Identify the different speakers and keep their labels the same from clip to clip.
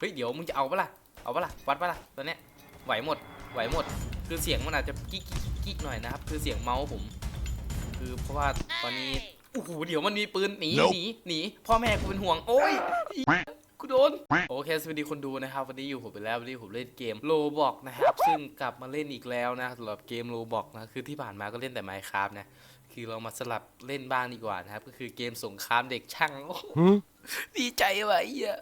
Speaker 1: เฮ้ยเดี๋ยวมึงจะเอาปะล่ะเอาปะล่ะวัดปะล่ะตอนเนี้ยไหวหมดไหวหมด คือเสียงมันอาจจะกิ๊กกิ๊กกิ๊กหน่อยนะครับคือเสียงเมาส์ผม คือเพราะว่าตอนนี้โอ้โหเดี๋ยวมันมีปืนหนี
Speaker 2: Nope
Speaker 1: หนีหนีพ่อแม่กูเป็นห่วงโอ้ยกูโดนโอเคสวัสดีคนดูนะครับ วันนี้อยู่ผมไปแล้ววันนี้ผมเล่นเกมโลบอกนะครับ ซึ่งกลับมาเล่นอีกแล้วนะสำหรับเกมโลบอกนะคือที่ผ่านมาก็เล่นแต่ Minecraft นะคือเรามาสลับเล่นบ้างดีกว่านะครับ ก็คือเกมสงครามเด็กช่างโอ้โหดีใจว่ะไอ้เหี้ย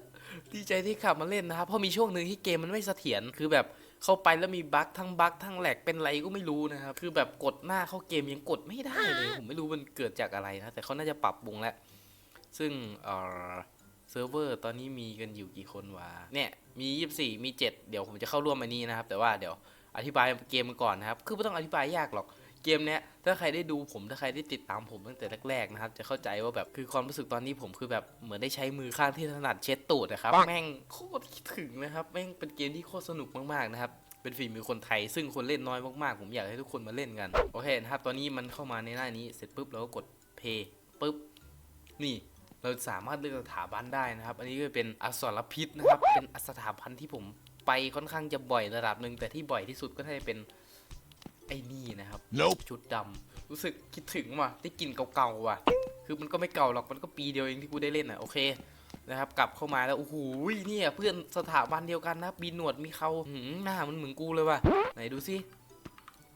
Speaker 1: ดีใจที่กลับมาเล่นนะครับ เพราะมีช่วงหนึ่งที่เกมมันไม่เสถียรคือแบบเข้าไปแล้วมีบั๊กทั้งบั๊กทั้งแหลกเป็นไรก็ไม่รู้นะครับ คือแบบกดหน้าเข้าเกมยังกดไม่ได้เลย ผมไม่รู้มันเกิดจากอะไรนะ แต่เขาน่าจะปรับปรุงแล้ว ซึ่งเอ่อเซิร์ฟเวอร์ตอนนี้มีกันอยู่กี่คนวะ เนี่ยมี 24 มี 7 เดี๋ยวผมจะเข้าร่วมอันนี้นะครับ แต่ว่าเดี๋ยวอธิบายเกมกันก่อนนะครับ คือไม่ต้องอธิบายยากหรอก เกมเนี้ยถ้าใครได้ดูผมถ้าใครได้ติดตามผมตั้งแต่แรกๆนะครับ จะเข้าใจว่าแบบคือความรู้สึกตอนนี้ผมคือแบบเหมือนได้ใช้มือข้างที่ถนัดเช็ดตูดนะครับแม่งโคตรคิดถึงนะครับแม่งเป็นเกมที่โคตรสนุกมากๆนะครับเป็นฝีมือคนไทย ซึ่งคนเล่นน้อยมากๆ ผมอยากให้ทุกคนมาเล่นกัน โอเคนะครับ ตอนนี้มันเข้ามาในหน้านี้ เสร็จปุ๊บเราก็กด play ปุ๊บ นี่ เราสามารถเลือกสถาบันได้นะครับ อันนี้ก็เป็นอสรพิษนะครับ เป็นสถาบันที่ผมไปค่อนข้างจะบ่อยระดับหนึ่งแต่ที่บ่อยที่สุดก็น่าจะเป็น ไอ้นี่นะครับ
Speaker 2: Nope
Speaker 1: ชุดดำรู้สึกคิดถึงว่ะได้กลินเก่าๆว่ะ คือมันก็ไม่เก่าหรอกมันก็ปีเดียวเองที่กูได้เล่นอะโอเคนะครับกลับเข้ามาแล้วโอ้โหเนี่ยเพื่อนสถาบันเดียวกันนะมีหนวดมีเขาหืมหน้ามันเหมือนกูเลยว่ะไหนดูสิ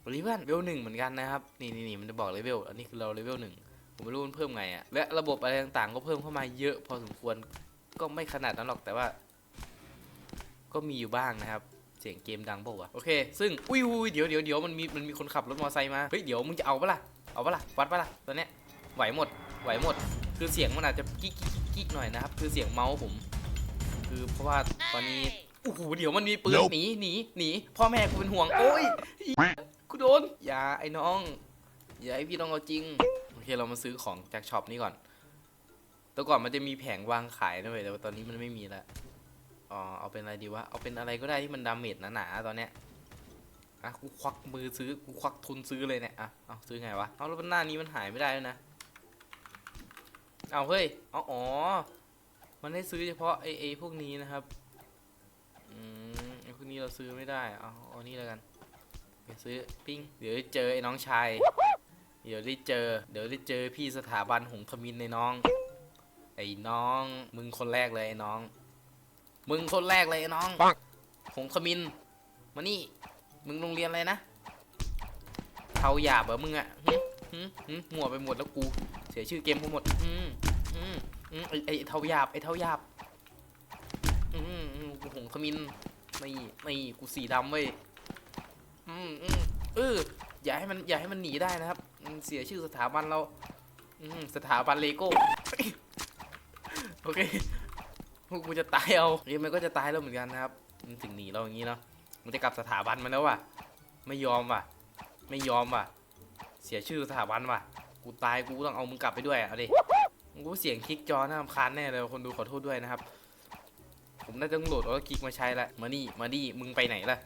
Speaker 1: วันนี้เพื่อนเลเวลหนึ่งเหมือนกันนะครับนี่นี่นี่มันจะบอกเลเวลอันนี้คือเราเลเวลหนึ่งผมไม่รู้มันเพิ่มไงอะและระบบอะไรต่างๆ ก็เพิ่มเข้ามาเยอะพอสมควรก็ไม่ขนาดนั้นหรอกแต่ว่า ก็มีอยู่บ้างนะครับ เสียงเกมดังเปล่าวะโอเค ซึ่งอุ้ยอุ้ยเดี๋ยวเดี๋ยวเดี๋ยวมันมีมันมีคนขับรถมอเตอร์ไซค์มาเฮ้ยเดี๋ยวมึงจะเอาปะล่ะเอาปะล่ะวัดปะล่ะตอนเนี้ยไหวหมดไหวหมด คือเสียงมันอาจจะกิ๊กกิ๊กกิ๊กหน่อยนะครับคือเสียงเมาส์ผม คือเพราะว่าตอนนี้โอ้โหเดี๋ยวมันมีปืน
Speaker 2: Nope
Speaker 1: หนีหนีหนีพ่อแม่กูเป็นห่วงโอ้ยกูโดนอย่าไอ้น้องอย่าให้พี่ต้องเอาจริงโอเคเรามาซื้อของจากช็อปนี้ก่อนแต่ก่อนมันจะมีแผงวางขายนะเว้ยแต่ว่าตอนนี้มันไม่มีแล้ว อ๋อเอาเป็นอะไรดีวะ เอาเป็นอะไรก็ได้ที่มันดาเมจหนาๆตอนเนี้ยอะกูควักมือซื้อกูควักทุนซื้อเลยเนี่ยอะเอาซื้อไงวะเอาแล้วหน้านี้มันหายไม่ได้แล้วนะเอาเฮ้ยเอาอ๋อ มันให้ซื้อเฉพาะไอ้ไอ้พวกนี้นะครับอืมไอ้พวกนี้เราซื้อไม่ได้เอาเอานี่แล้วกันไปซื้อปิ้งเดี๋ยวได้เจอไอ้น้องชายเดี๋ยวได้เจอ เดี๋ยวได้เจอพี่สถาบันหงทมินในน้อง ไอ้น้อง มึงคนแรกเลยไอ้น้อง มึงคนแรกเลยไอ้น้อง
Speaker 2: ปัง
Speaker 1: หงขมิน มานี่ มึงโรงเรียนอะไรนะเทาหยาบเหรอมึงอะหึหึหึมั่วไปหมดแล้วกู เสียชื่อเกมกูหมด อืมอืมอืมไอไอเทาหยาบไอเทาหยาบ อืมอืมกูหงขมินไม่ไม่กูสีดำเว้ย อืมอืมเอออย่าให้มันอย่าให้มันหนีได้นะครับมันเสียชื่อสถาบันเรา อืมสถาบันเลโก้ โอเคพว กกูจะตายเอาเฮ้ยมันก็จะตายแล้วเหมือนกันนะครับ มันถึงหนีเราอย่างนี้เนาะ มันจะกลับสถาบันมาแล้วว่ะ ไม่ยอมว่ะ ไม่ยอมว่ะ เสียชื่อสถาบันว่ะ กูตายกูต้องเอามึงกลับไปด้วยอะเอาดิกูเสียงคลิกจอน่ารำคาญแน่เลยคนดูขอโทษด้วยนะครับ ผมน่าจะต้องโหลดแล้วคลิกมาใช้ละ มานี่มานี่มึงไปไหนล่ะ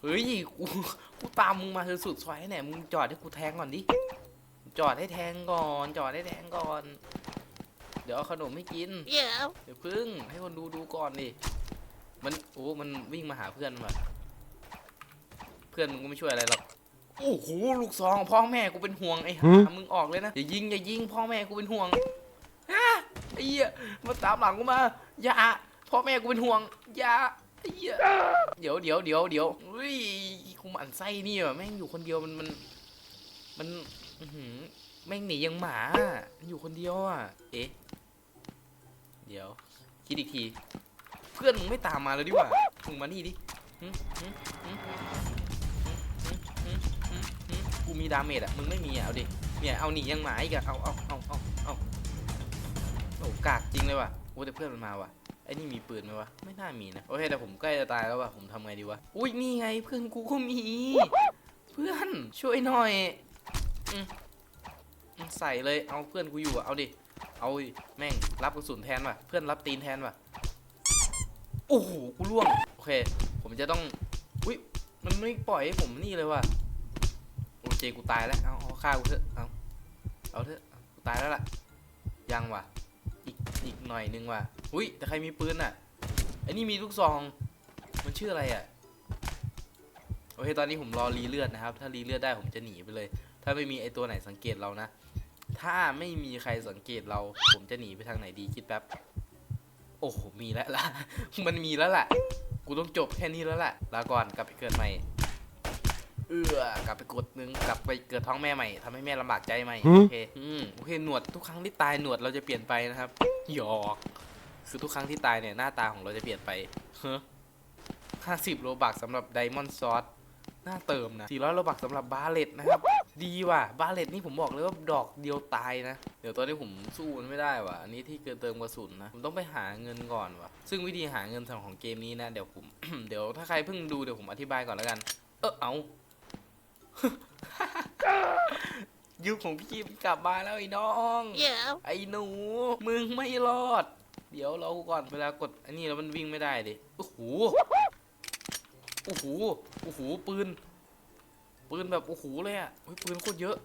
Speaker 1: เฮ้ย กู กูตามมึงมาคือสุดซอยเนี่ยมึงจอดให้กูแทงก่อนดิ จอดให้แทงก่อน จอดให้แทงก่อน ดี๋ยวเอาขนมให้กิน
Speaker 3: Yeah.
Speaker 1: เดี๋ยวพึ่งให้คนดูดูก่อนดิ มันโอ้มันวิ่งมาหาเพื่อนว่ะ เพื่อนมึงก็ไม่ช่วยอะไรหรอก โอ้โหลูกซองพ่อแม่กูเป็นห่วงไอ้ห่ามึงออกเลยนะอย่ายิงอย่ายิงพ่อแม่กูเป็นห่วงฮะไอ้เหี้ยมาตามหลังกูมาอย่าพ่อแม่กูเป็นห่วงอย่าไอ้เหี้ยเดี๋ยวเดี๋ยวเดี๋ยวเดี๋ยวเฮ้ยกูหมั่นไส้นี่ว่ะแม่งอยู่คนเดียวมันมันมันอื้อหือแม่งหนียังหมามันอยู่คนเดียวอะ เอ๊ะ เดี๋ยว คิดอีกที เพื่อนมึงไม่ตามมาเลยดิว่ามึงมานี่ดิกูมีดาเมจอะ มึงไม่มีอะ เอาดิ เนี่ย เอาหนียังหมาอีกอะ เอาเอาเอาเอาเอาโอ้กากจริงเลยว่ะโอ้แต่เพื่อนมันมาว่ะ ไอ้นี่มีปืนไหมวะ ไม่น่ามีนะ โอเคแต่ผมใกล้จะตายแล้วว่ะ ผมทำไงดีวะ อุ้ยนี่ไงเพื่อนกูก็มี เพื่อนช่วยหน่อยใส่เลย เอาเพื่อนกูอยู่อะ เอาดิ เอาดิแม่งรับกระสุนแทนว่ะ เพื่อนรับตีนแทนว่ะ โอ้โห กูล่วง โอเค ผมจะต้อง อุ้ย มันไม่ปล่อยให้ผมนี่เลยว่ะ โอเค กูตายแล้ว เอาเอาฆ่ากูเถอะ เอา เอาเถอะ กูตายแล้วล่ะ ยังว่ะ อีก อีกหน่อยนึงว่ะ อุ้ย แต่ใครมีปืนอะไออ้นี่มีลูกซอง มันชื่ออะไรอะ โอเค ตอนนี้ผมรอรีเลือดนะครับ ถ้ารีเลือดได้ผมจะหนีไปเลย ถ้าไม่มีไอตัวไหนสังเกตเรานะ ถ้าไม่มีใครสังเกตเรา ผมจะหนีไปทางไหนดีคิดแป๊บ โอ้โห มีแล้วล่ะ มันมีแล้วล่ะ กูต้องจบแค่นี้แล้วล่ะ ลาก่อนกลับไปเกิดใหม่ เอื้อกลับไปกดนึงกลับไปเกิดท้องแม่ใหม่ทำให้แม่ลำบากใจใหม่ โอเค อืมโอเคหนวดทุกครั้งที่ตายหนวดเราจะเปลี่ยนไปนะครับ หยอก คือทุกครั้งที่ตายเนี่ยหน้าตาของเราจะเปลี่ยนไปเฮ้ห้าสิบโลบักสำหรับไดมอนด์ซอสหน้าเติมนะสี่ร้อยโลบักสำหรับบาเลตนะครับ ดีว่ะบาเลตนี่ผมบอกเลยว่าดอกเดียวตายนะ เดี๋ยวตอนนี้ผมสู้มันไม่ได้ว่ะอันนี้ที่เกินเติมกระสุนนะ ผมต้องไปหาเงินก่อนว่ะ ซึ่งวิธีหาเงินสำหรับของเกมนี้นะ เดี๋ยวผม เดี๋ยวถ้าใครเพิ่งดูเดี๋ยวผมอธิบายก่อนแล้วกัน เออเอายุคของพี่กลับมาแล้วไอ้น้อง
Speaker 2: Yeah.
Speaker 1: ไอ้หนู มึงไม่รอด เดี๋ยวเราก่อนเวลากดอันนี้แล้วมันวิ่งไม่ได้ดิ โอ้โห โอ้โห โอ้โห ปืน ปืนแบบโอ้โหเลยอะเฮ้ยปืนโคตรเยอะ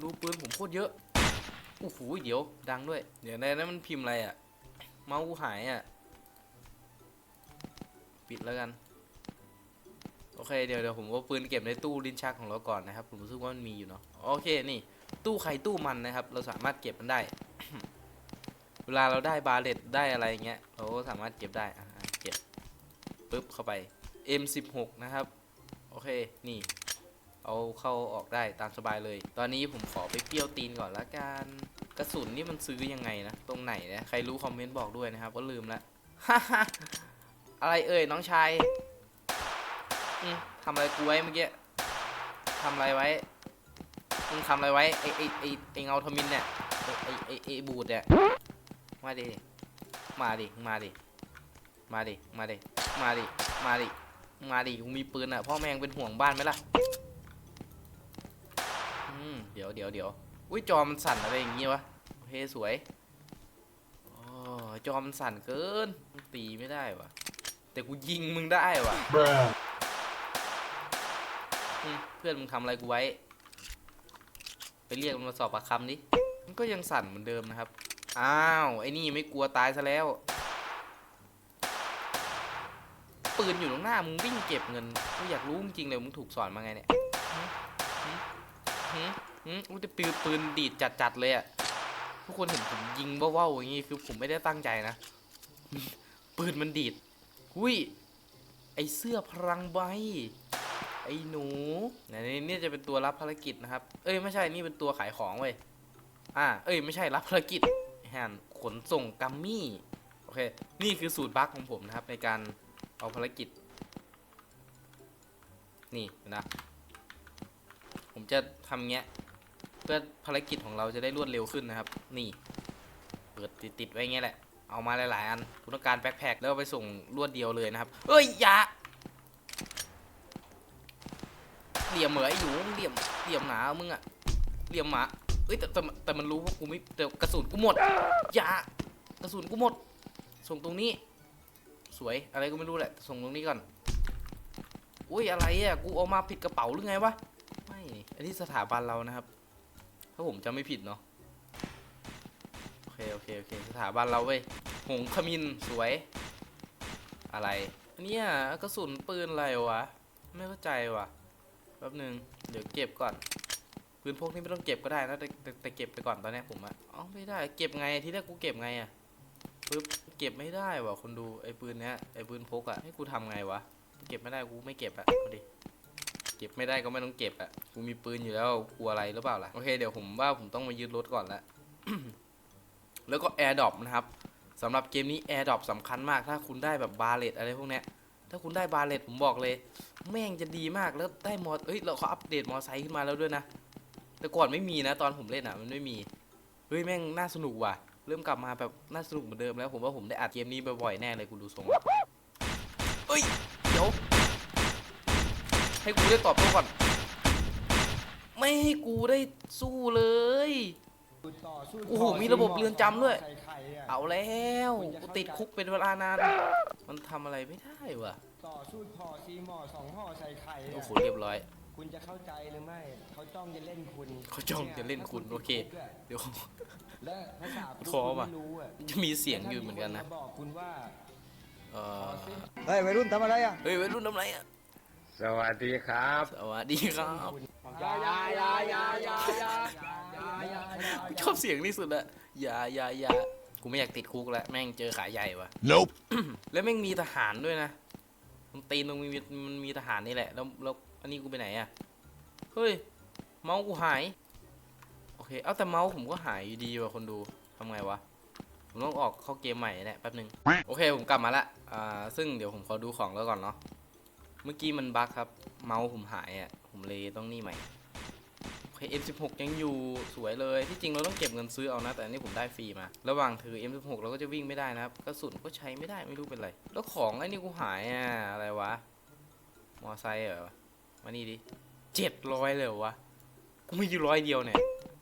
Speaker 1: ดูปืนผมโคตรเยอะ โอ้โหเดี๋ยวดังด้วย เดี๋ยวในนั้นมันพิมพ์อะไรอะ เมาส์กูหายอะ ปิดแล้วกัน โอเคเดี๋ยวเดี๋ยวผมเอาปืนเก็บในตู้ลิ้นชักของเราก่อนนะครับ ผมรู้สึกว่ามันมีอยู่เนาะ โอเคนี่ ตู้ใครตู้มันนะครับ เราสามารถเก็บมันได้ เวลาเราได้บาเลตได้อะไรเงี้ย เราก็สามารถเก็บได้ อะเก็บปุ๊บเข้าไป M16 นะครับ โอเค นี่ เอาเข้าออกได้ตามสบายเลย ตอนนี้ผมขอไปเปรี้ยวตีนก่อนละกันกระสุนนี่มันซื้อยังไงนะตรงไหนนะใครรู้คอมเมนต์บอกด้วยนะครับว่าลืมละอะไรเอ่ยน้องชายอืมทำอะไรกูไว้เมื่อกี้ทำอะไรไว้มึงทำอะไรไว้ไอไอไอไอเงาทมินเนี่ยไอไอไอไอบูดเนี่ยมาดิมาดิมาดิมาดิมาดิมาดิมาดิมาดิกูมีปืนอะพ่อแม่งเป็นห่วงบ้านไหมล่ะ เดี๋ยวเดี๋ยวเดี๋ยวอุ้ยจอมันสั่นอะไรอย่างงี้วะโอเคสวยโอ้จอมันสั่นเกินตีไม่ได้วะแต่กูยิงมึงได้วะ
Speaker 3: Bruh.
Speaker 1: อืมเพื่อนมึงทำอะไรกูไว้ ไปเรียกมันมาสอบปากคำดิมันก็ยังสั่นเหมือนเดิมนะครับ อ้าวไอ้นี่ไม่กลัวตายซะแล้ว ปืนอยู่ตรงหน้ามึงวิ่งเก็บเงินกูอยากรู้จริงๆเลยมึงถูกสอนมาไงเนี่ยหืมหืมหืม กูจะปืนปืนดีดจัดๆเลยอะทุกคนเห็นผมยิงว่าวๆอย่างงี้คือผมไม่ได้ตั้งใจนะ ปืนมันดีดหุยไอเสื้อพลังใบ ไอหนูไหนนี่จะเป็นตัวรับภารกิจนะครับ เอ้ยไม่ใช่นี่เป็นตัวขายของเว้ย อ่า เอ้ยไม่ใช่รับภารกิจแฮนขนส่งกัมมี่ โอเค นี่คือสูตรบั๊กของผมนะครับ ในการเอาภารกิจ นี่นะ ผมจะทำเงี้ย เพื่อภารกิจของเราจะได้รวดเร็วขึ้นนะครับ นี่ เปิดติดๆไว้เงี้ยแหละ เอามาหลายๆอันคุณต้องการแบ็คแพคแล้วไปส่งรวดเดียวเลยนะครับ เอ้ยอย่าเหลี่ยมเหมอไอ้หนูเหลี่ยมเหลี่ยมหนามึงอะเหลี่ยมหมาเอ้ยแต่แต่แต่มันรู้ว่ากูไม่แต่กระสุนกูหมดอย่ากระสุนกูหมด ส่งตรงนี้ สวยอะไรก็ไม่รู้แหละ ส่งตรงนี้ก่อนอุ้ยอะไรอะกูเอามาผิดกระเป๋าหรือไงวะไม่อันนี้สถาบันเรานะครับ ถ้าผมจำไม่ผิดเนาะโอเคโอเคโอเคสถาบันเราเว้ยหงขมินสวย อะไรอันเนี้ยกระสุนปืนอะไรวะ ไม่เข้าใจว่ะแป๊บนึงเดี๋ยวเก็บก่อนปืนพกนี่ไม่ต้องเก็บก็ได้นะแต่แต่แต่เก็บไปก่อนตอนนี้ผมอะอ๋อไม่ได้เก็บไงที่แรกกูเก็บไงอะปึ๊บเก็บไม่ได้ว่ะคนดูไอ้ปืนเนี้ยไอ้ปืนพกอะให้กูทำไงวะเก็บไม่ได้กูไม่เก็บอะเอาดิ เก็บไม่ได้ก็ไม่ต้องเก็บอะกูมีปืนอยู่แล้วกลัวอะไรหรือเปล่าล่ะโอเคเดี๋ยวผมว่าผมต้องมายึดรถก่อนละแล้วก็ Air d r o p นะครับสำหรับเกมนี้ Air d r o p สำคัญมาก ถ้าคุณได้แบบบาเลตอะไรพวกเนี้ยถ้าคุณได้บาเลตผมบอกเลย แม่งจะดีมากแล้วได้มอเอ้ยเราเขาอัปเดตมอไซค์ขึ้นมาแล้วด้วยนะแต่ก่อนไม่มีนะตอนผมเล่นอะมันไม่มีเฮ้ยแม่งน่าสนุกว่ะ เริ่มกลับมาแบบน่าสนุกเหมือนเดิมแล้วผมว่าผมได้อัดเกมนี้บ่อยๆแน่เลยกูดูทรงแล้วเอ้ยเดี๋ยว ให้กูได้ตอบโต้ก่อน ไม่ให้กูได้สู้เลย โอ้โห มีระบบเรือนจำด้วย เอาแล้วกูติดคุกเป็นเวลานาน มันทำอะไรไม่ได้ว่ะ
Speaker 3: ต่อสู้พอซีหมอสองห่อใส่ไข่อะ
Speaker 1: โอ้โหเรียบร้อย
Speaker 3: คุณจะเข้าใจหรือไม่ เขาจ้องจะเล่นคุณ
Speaker 1: เขาจ้องจะเล่นคุณ
Speaker 3: ย
Speaker 1: โอเค
Speaker 3: ถ้าณติดคุกอะ
Speaker 1: เดี๋ยว
Speaker 3: และภาษา
Speaker 1: ท้อว่ะ
Speaker 3: คุณไม่รู้อะ
Speaker 1: จะมีเสียงอยู่เหมือนกันนะ
Speaker 3: ถ้ามีคมาบอกคุณว่า
Speaker 1: เออ
Speaker 2: เฮ้ยวัยรุ่นทำอะไรอะ
Speaker 1: เฮ้ยวัยรุ่นทำไรอะ
Speaker 4: สวัสดีครับ
Speaker 1: สวัสดีครับ
Speaker 3: ยายายายายายา
Speaker 1: ชอบเสียงที่สุดอะอย่าอย่าอย่ากูไม่อยากติดคุกแล้วแม่งเจอขาใหญ่ว่ะ
Speaker 5: Nope.
Speaker 1: แล้วแม่งมีทหารด้วยนะมันตีนตรงมีมันมีทหารนี่แหละ แล้วแล้วอันนี้กูไปไหนอะเฮ้ย เมาส์กูหาย โอเค เอาแต่เมาส์ผมก็หายอยู่ดีว่ะคนดูทำไงวะ ผมต้องออกเข้าเกมใหม่เนี่ยแป๊บหนึง โอเคผมกลับมาละ อ่า ซึ่งเดี๋ยวผมขอดูของแล้วก่อนเนาะ เมื่อกี้มันบั๊กครับ เมาส์ผมหายอะผมเลยต้องนี่ใหม่โอเค M16 ยังอยู่สวยเลย ที่จริงเราต้องเก็บเงินซื้อเอานะ แต่อันนี้ผมได้ฟรีมา ระหว่างถือ M16 เราก็จะวิ่งไม่ได้นะครับ กระสุนก็ใช้ไม่ได้ไม่รู้เป็นไร แล้วของไอ้นี่กูหายอะ อะไรวะ มอไซค์เหรอ มานี่ดิเจ็ดร้อยเลยวะ กูมีอยู่ร้อยเดียวเนี่ย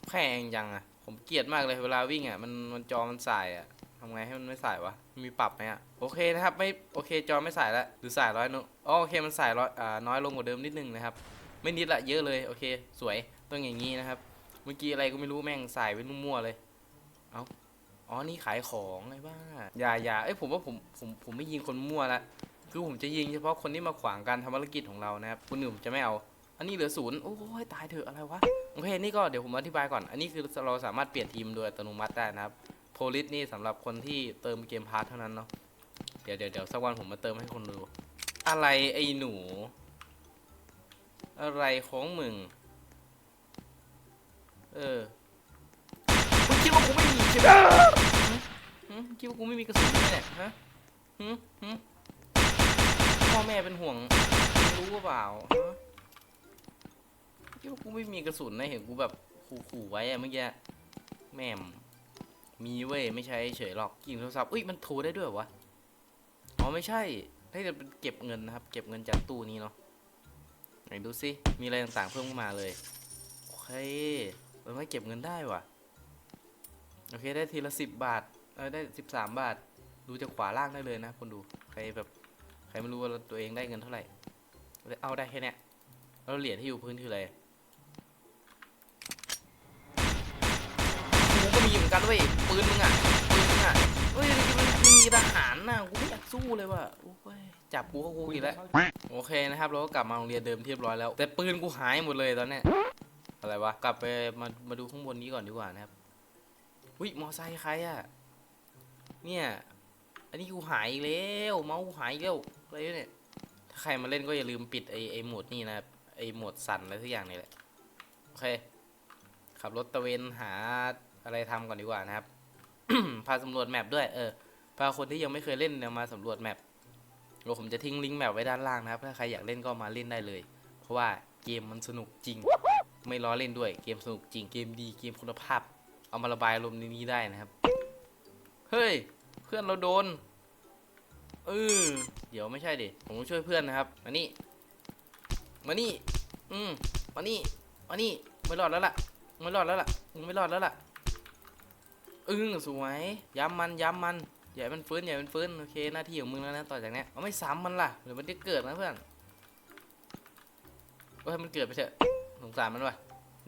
Speaker 1: แพงจังอะ ผมเกลียดมากเลยเวลาวิ่งอะ มันมันจอมันสายอะ ทำไงให้มันไม่สายวะ มีปรับไหมอะ โอเคนะครับ ไม่ โอเค จอไม่สายแล้ว หรือสายร้อยนุอ๋อโอเค มันสายร้อยอ่า น้อยลงกว่าเดิมนิดนึงนะครับ ไม่นิดละเยอะเลย โอเค สวย ต้องอย่างนี้นะครับ เมื่อกี้อะไรก็ไม่รู้แม่งสายไปมั่วๆเลย เอาอ๋อ นี่ขายของไงบ้า อย่าอย่าเอ้ย ผมว่าผม ผม ผมไม่ยิงคนมั่วละ คือผมจะยิงเฉพาะคนที่มาขวางการทำภารกิจของเรานะครับ คนอื่นผมจะไม่เอาอันนี้เหลือศูนย์โอ้ยตายเถอะอะไรวะ โอเค นี่ก็เดี๋ยวผมอธิบายก่อน อันนี้คือเราสามารถเปลี่ยนทีมโดยอัตโนมัติได้นะครับ ลิสนี่สำหรับคนที่เติมเกมพาร์ทเท่านั้นเนาะเดี๋ยวเดี๋ยวเดี๋ยวสักวันผมมาเติมให้คนดู อะไรไอ้หนู อะไรของมึง เออมึงคิดว่ากูไม่มีใช่ไหมหึคิดว่ากูไม่มีกระสุนเนี่ยฮะหึหึพ่อแม่เป็นห่วงรู้เปล่าคิดว่ากูไม่มีกระสุนนะเห็นกูแบบขู่ๆไว้อะเมื่อกี้แม่ม มีเว้ยไม่ใช่เฉยหรอกกิ่งโทรศัพท์อุ้ยมันโทรได้ด้วยวะอ๋อไม่ใช่ให้จะเป็นเก็บเงินนะครับ เก็บเงินจากตู้นี้เนาะไหนดูสิมีอะไรต่างๆเพิ่มเข้ามาเลยโอเคเราไม่เก็บเงินได้วะโอเคได้ทีละสิบบาทเออได้สิบสามบาท ดูจากขวาล่างได้เลยนะคนดูใครแบบใครไม่รู้ว่าตัวเองได้เงินเท่าไหร่เอาได้แค่เนี้ยแล้วเหรียญที่อยู่พื้นคืออะไร ก็มีเหมือนกันเว้ยปืนมึงอะปืนมึงอะเฮ้ยมันมีทหารน่ะกูไม่อยากสู้เลยว่ะโอ้ยจับกูเขาคุกอีกแล้วโอเคนะครับเราก็กลับมาโรงเรียนเดิมเรียบร้อยแล้ว แต่ปืนกูหายหมดเลยตอนเนี้ยอะไรวะกลับไปมามาดูข้างบนนี้ก่อนดีกว่านะครับอุ้ยมอไซค์ใครอะเนี่ยอันนี้กูหายแล้วเมาส์กูหายแล้วอะไรเนี่ยถ้าใครมาเล่นก็อย่าลืมปิดไอไอโหมดนี่นะครับไอโหมดสั่นอะไรทุกอย่างนี่แหละโอเคขับรถตะเวนหา อะไรทำก่อนดีกว่านะครับ พาสำรวจแมปด้วยเออพาคนที่ยังไม่เคยเล่นเนี่ยมาสำรวจแมปเดี๋ยวผมจะทิ้งลิงก์แมปไว้ด้านล่างนะครับ ถ้าใครอยากเล่นก็มาเล่นได้เลย เพราะว่าเกมมันสนุกจริง ไม่ล้อเล่นด้วย เกมสนุกจริง เกมดี เกมคุณภาพ เอามาระบายอารมณ์ในนี้ได้นะครับ เฮ้ย เพื่อนเราโดน เออ เดี๋ยวไม่ใช่ดิ ผมต้องช่วยเพื่อนนะครับ มานี่ มานี่ อืม มานี่ มานี่ ไม่รอดแล้วล่ะ ไม่รอดแล้วล่ะมึงไม่รอดแล้วล่ะ อึ้งสวย ย้ำมันย้ำมันอย่าให้มันฟื้นอย่าให้มันฟื้นโอเคหน้าที่ของมึงแล้วนะต่อจากนี้เอาไม่ซ้ำมันล่ะเดี๋ยวมันจะเกิดนะเพื่อนก็ให้มันเกิดไปเถอะสงสารมันว่ะ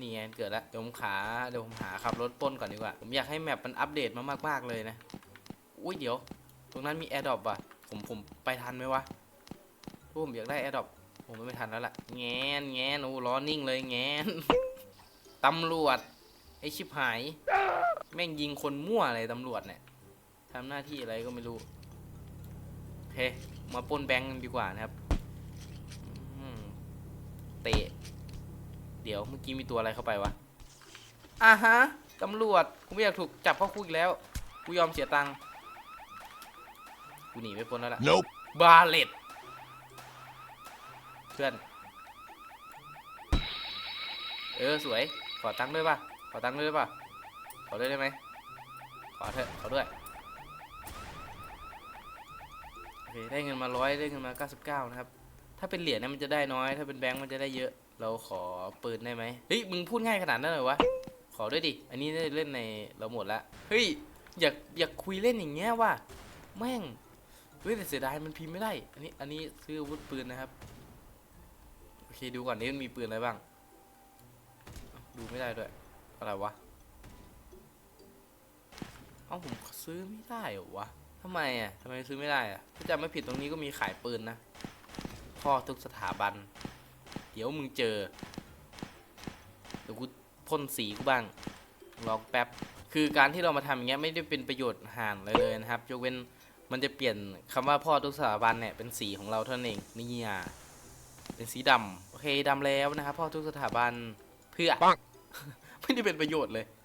Speaker 1: นี่ไงเกิดแล้วเดี๋ยวผมขาเดี๋ยวผมหาขับรถป้นก่อนดีกว่า ผมอยากให้แมปมันอัปเดตมามากๆเลยนะอุ้ยเดี๋ยว ตรงนั้นมีแอร์ดรอปว่ะผมผมไปทันไหมวะถ้าผมอยากได้แอร์ดรอปผมไม่ทันแล้วล่ะแงนแงนโอ้ล้อนิ่งเลยแงนตำรวจไอชิบหาย แม่งยิงคนมั่วอะไรตำรวจเนี่ยทำหน้าที่อะไรก็ไม่รู้โอเคมาปล้นแบงก์กันดีกว่านะครับอืมเตะ เดี๋ยวเมื่อกี้มีตัวอะไรเข้าไปวะอ่าฮะตำรวจกูไม่อยากถูกจับเข้าคุกอีกแล้วกูยอมเสียตังค์กูหนีไม่พ้นแล้วล่ะ
Speaker 5: Nope.
Speaker 1: บาเลตเพื่อน เออ สวย ขอตังค์ด้วยป่ะ ขอตังค์ด้วยได้ป่ะข อด้วยได้ไหมขอเถอะขอด้วยโอเคได้เงินมาร้อยได้เงินมา99นะครับถ้าเป็นเหรียญเนี่ยมันจะได้น้อย ถ้าเป็นแบงค์มันจะได้เยอะ เราขอปืนได้ไหมเฮ้ยมึงพูดง่ายขนาดนั้นเลยวะขอด้วยดิอันนี้ได้เล่นในเราหมดละเฮ้ยอยากอยากคุยเล่นอย่างเงี้ยว่ะแม่งเฮ้ยแต่เสียดายมันพิมพ์ไม่ได้อันนี้อันนี้ซื้ออาวุธปืนนะครับโอเคดูก่อนนี่มันมีปืนอะไรบ้างดูไม่ได้ด้วยอะไรวะ อ้าผมซื้อไม่ได้เหรอวะทำไมอะทำไมซื้อไม่ได้อะถ้าจำไม่ผิดตรงนี้ก็มีขายปืนนะพ่อทุกสถาบัน เดี๋ยวมึงเจอเดี๋ยวกูพ่นสีกูบ้างรอแป๊บคือการที่เรามาทำอย่างเงี้ยไม่ได้เป็นประโยชน์ห่างเลยเลยนะครับยกเว้นมันจะเปลี่ยนคำว่าพ่อทุกสถาบันเนี่ยเป็นสีของเราเท่านั้นเองนี่อะเป็นสีดำโอเคดำแล้วนะครับพ่อทุกสถาบันเพื่อไม่ได้เป็นประโยชน์เลยเ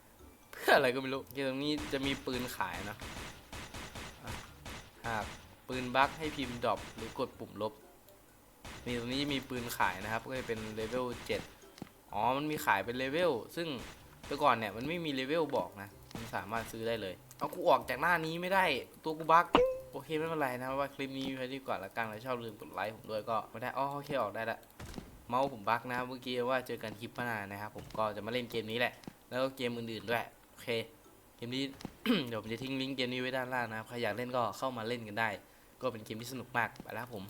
Speaker 1: พื่ออะไรก็ไม่รู้เกมตรงนี้จะมีปืนขายนะหากปืนบั๊กให้พิมพ์ดรอปหรือกดปุ่มลบ มีตรงนี้มีปืนขายนะครับ ก็จะเป็นเลเวล7อ๋อ มันมีขายเป็นเลเวล ซึ่งแต่ก่อนเนี่ยมันไม่มีเลเวลบอกนะ มันสามารถซื้อได้เลย เอากูออกจากหน้านี้ไม่ได้ ตัวกูบั๊กโอเคไม่เป็นไรนะว่าคลิปนี้ไว้ดีกว่าละกันแล้วชอบลืมกดไลค์ผมด้วยก็ไม่ได้อ๋อโอเคออกได้ละ เมาส์ผมบั๊กนะเมื่อกี้ว่าเจอกันคลิปหน้านะครับผมก็จะมาเล่นเกมนี้แหละ แล้วก็เกมอื่นๆด้วย อเคเกมนี้ เดี๋ยวผมจะทิ้งลิงก์เกมนี้ไว้ด้านล่างนะครับใครอยากเล่นก็เข้ามาเล่นกันได้ ก็เป็นเกมที่สนุกมากไปแล้วผม